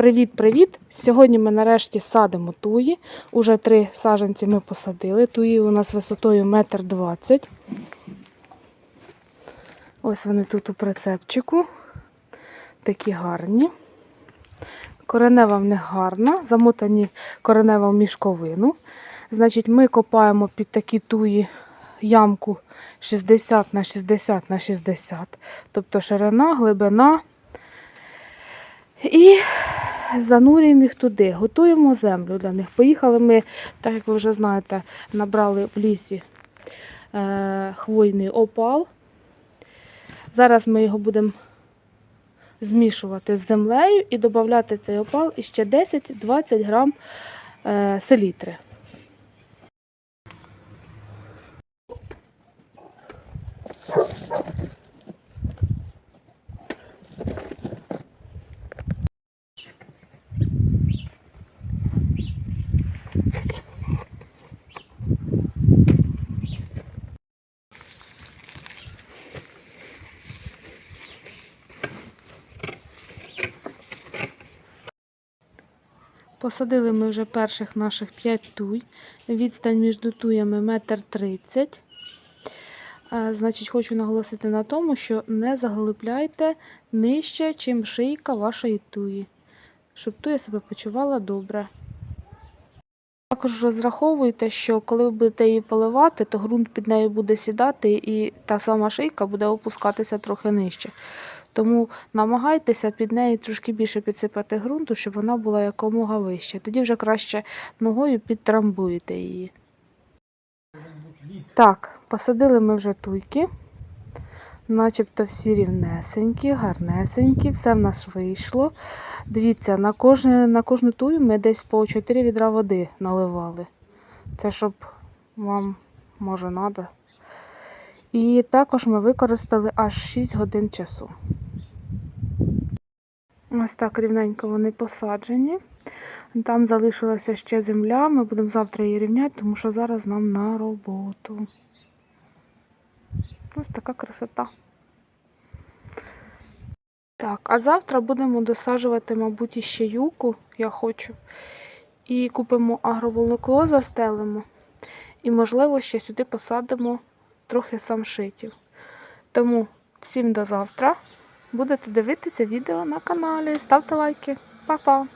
Привіт-привіт! Сьогодні ми нарешті садимо туї. Уже три саджанці ми посадили. Туї у нас висотою 1,20 м. Ось вони тут у прицепчику. Такі гарні. Коренева в них гарна, замотані коренева в мішковину. Значить, ми копаємо під такі туї ямку 60 на 60 на 60, тобто ширина, глибина. І занурюємо їх туди, готуємо землю для них. Поїхали ми, так як ви вже знаєте, набрали в лісі е, хвойний опал. Зараз ми його будемо змішувати з землею і додати цей опал і ще 10-20 грам е, селітри. Посадили ми вже перших наших 5 туй. Відстань між туями метр тридцять. Е, Значить, хочу наголосити на тому, що не заглибляйте нижче, чим шийка вашої туї, щоб туя себе почувала добре. Також розраховуйте, що коли ви будете її поливати, то ґрунт під нею буде сідати і та сама шийка буде опускатися трохи нижче. Тому намагайтеся під неї трошки більше підсипати ґрунту, щоб вона була якомога вище. Тоді вже краще ногою підтрамбуєте її. Так, посадили ми вже туйки. Начебто всі рівнесенькі, гарнесенькі, все в нас вийшло. Дивіться, на кожну, на кожну тую ми десь по 4 відра води наливали. Це щоб вам може треба. І також ми використали аж 6 годин часу. Ось так рівненько вони посаджені. Там залишилася ще земля. Ми будемо завтра її рівняти, тому що зараз нам на роботу. Ось така красота. Так, а завтра будемо досаджувати, мабуть, іще юку, я хочу. І купимо агроволокло, застелимо. І, можливо, ще сюди посадимо трохи самшитів. Тому всім до завтра. Будете дивитися відео на каналі. Ставте лайки. Па-па!